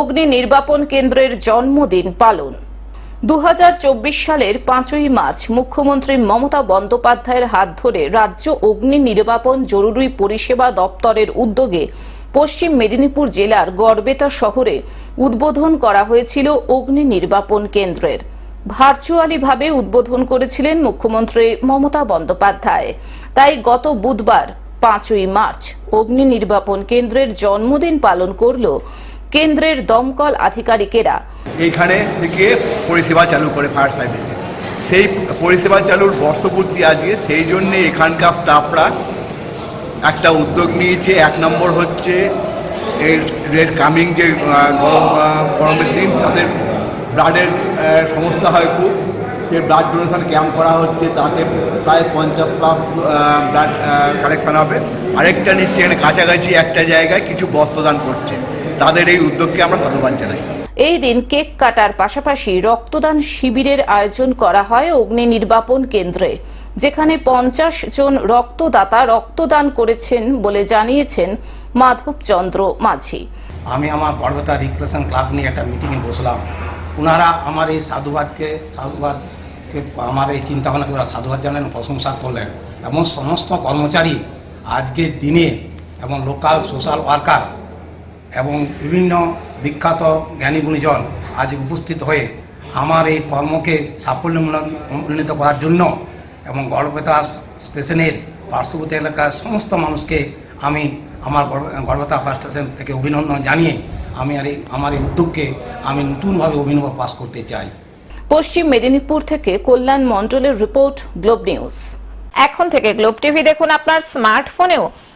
অগ্নি নির্বাপন কেন্দ্রের জন্মদিন পালন। দু হাজার চব্বিশ সালের পাঁচই মার্চ মুখ্যমন্ত্রী মমতা বন্দ্যোপাধ্যায়ের হাত ধরে রাজ্য অগ্নি নির্বাপন জরুরি পরিষেবা দপ্তরের উদ্যোগে পশ্চিম মেদিনীপুর জেলার গড়বেতা শহরে উদ্বোধন করা হয়েছিল অগ্নি নির্বাপন কেন্দ্রের। ভার্চুয়ালি ভাবে উদ্বোধন করেছিলেন মুখ্যমন্ত্রী মমতা বন্দ্যোপাধ্যায়। তাই গত বুধবার পাঁচই মার্চ অগ্নি নির্বাপন কেন্দ্রের জন্মদিন পালন করল কেন্দ্রের দমকল আধিকারিকেরা। এইখানে থেকে পরিষেবা চালু করে ফায়ার সার্ভিসে সেই পরিষেবা চালুর বর্ষপূর্তি আজকে, সেই জন্যে এখানকার স্টাফরা একটা উদ্যোগ নিয়েছে। এক নম্বর হচ্ছে এর এর কামিং যে গরম গরমের দিন, তাদের ব্লাডের সমস্যা হয় খুব। সে ব্লাড ডোনেশন ক্যাম্প করা হচ্ছে, তাতে প্রায় পঞ্চাশ প্লাস ব্লাড কালেকশন হবে। আরেকটা নিচ্ছে এখানে কাছাকাছি একটা জায়গায় কিছু বস্ত্রদান করছে। তাদের এই উদ্যোগকে আমরা ধন্যবাদ জানাই। এই দিন কেক কাটার পাশাপাশি রক্তদান শিবিরের আয়োজন করা হয় অগ্নি নির্বাপন কেন্দ্রে যেখানে পঞ্চাশ জন রক্তদাতা রক্তদান করেছেন বলে জানিয়েছেন মাধবচন্দ্র মাঝি। আমি আমার গর্বতা রিপ্রেশন ক্লাব নিয়ে একটা মিটিংয়ে বসলাম। ওনারা আমার এই সাধুবাদকে সাধুবাদকে আমার এই চিন্তাভাবনাকে ওরা সাধুবাদ জানালেন প্রশংসা করলেন এবং সমস্ত কর্মচারী আজকের দিনে এবং লোকাল সোশ্যাল ওয়ার্কার এবং বিভিন্ন বিখ্যাত জ্ঞানী গুণীজন আজ উপস্থিত হয়ে আমার এই কর্মকে সাফল্যমণ্ডিত করার জন্য এবং গড়বেতা স্টেশনের পার্শ্ববর্তী এলাকার সমস্ত মানুষকে আমি আমার গড়বেতা ফার্স্ট স্টেশন থেকে অভিনন্দন জানিয়ে আমি আর এই, আমার এই উদ্যোগকে আমি নতুনভাবে অভিনব পাস করতে চাই। পশ্চিম মেদিনীপুর থেকে কল্যাণ মণ্ডলের রিপোর্ট, গ্লোব নিউজ। এখন থেকে গ্লোব টিভি দেখুন আপনার স্মার্টফোনেও।